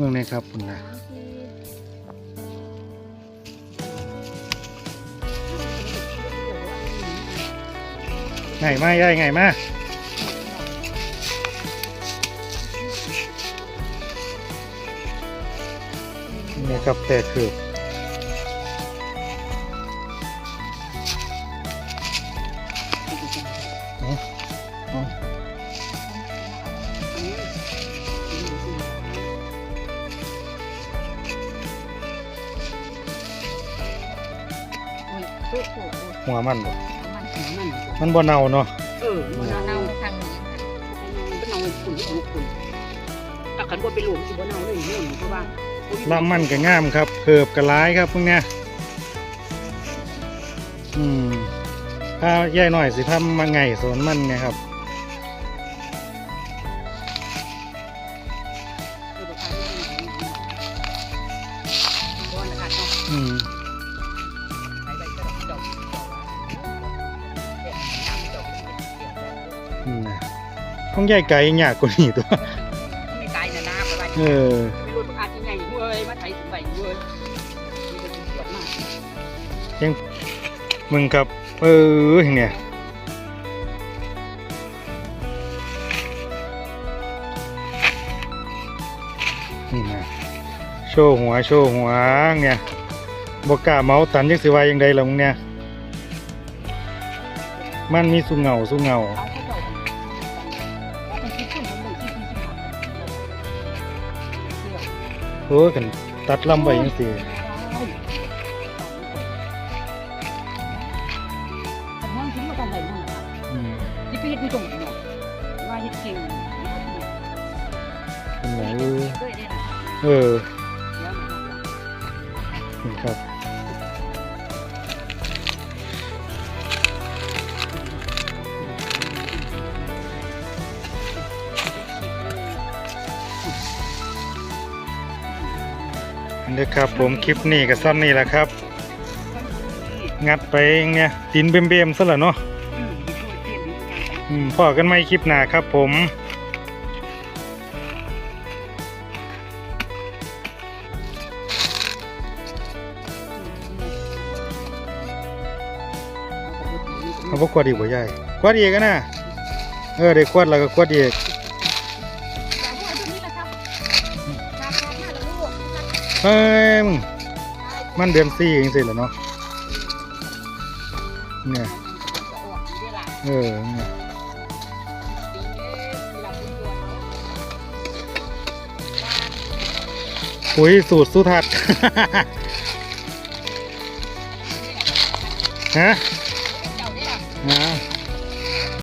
มืองนี้ครับคุณนะไงมายายไงมานี่ครับแต่คือ โอ้โหหัวมันบ่มันหัวมันมันบ่เน่าเนาะเออมันเน่าทางนี้เป็นเน่าขุ่นขุ่นขุ่นถ้าขันว่าไปหลวมสิบ่เน่าเลยนู่นเพราะว่าลำมันก็งามครับเคิบก็ร้ายครับพวกเนี้ยอืมถ้าย่ายหน่อยสิทำมาไงสวนมันไงครับ อืมนะของย่ายไก่ยากกว่านี้ตัว ไม่ไกลนะนะเพราะว่าเออ ไม่รู้ประกาศยังไงเว้ยมาไถถึงไหนเว้ยมีแต่สิ่งเกิดมากมึงครับ เออเนี่ย นี่นะโชว์หัวโชว์หัวเนี่ยบกล้าเมาตันยักสิว่ายังไดล่ะมึงเนี่ย มันมีสุเหงาสุเหงา เอาเข้ โอ้ยกันตัดลำไปยังสิแต่ห้องทิ้งมาตอนไหนมั่งอืมที่พี่เฮ็ดผู้จงเนาะว่าเฮ็ดเก่งเป็นไงด้วยได้นะเออแล้วมันนี่ครับ นนี้ครับผมคลิปนี้กับซ้ำนี่แหละครับ งัดไปเนี่ยดินเบมๆซะแล้วเนาะอืมดีช่อย่างไปอืมพอกันไม่คลิปหนาครับผมเอาพวกกวาดอีกบ่ยายกวาดอีกอะนะเออได้กวดแล้วก็กวาดอีก เฮ้ยมึงมันเดือนสี่เองสิเหรอเนาะเนี่ยเออเนี่ยปุ๋ยสูตรสุทัศน์ฮะฮะ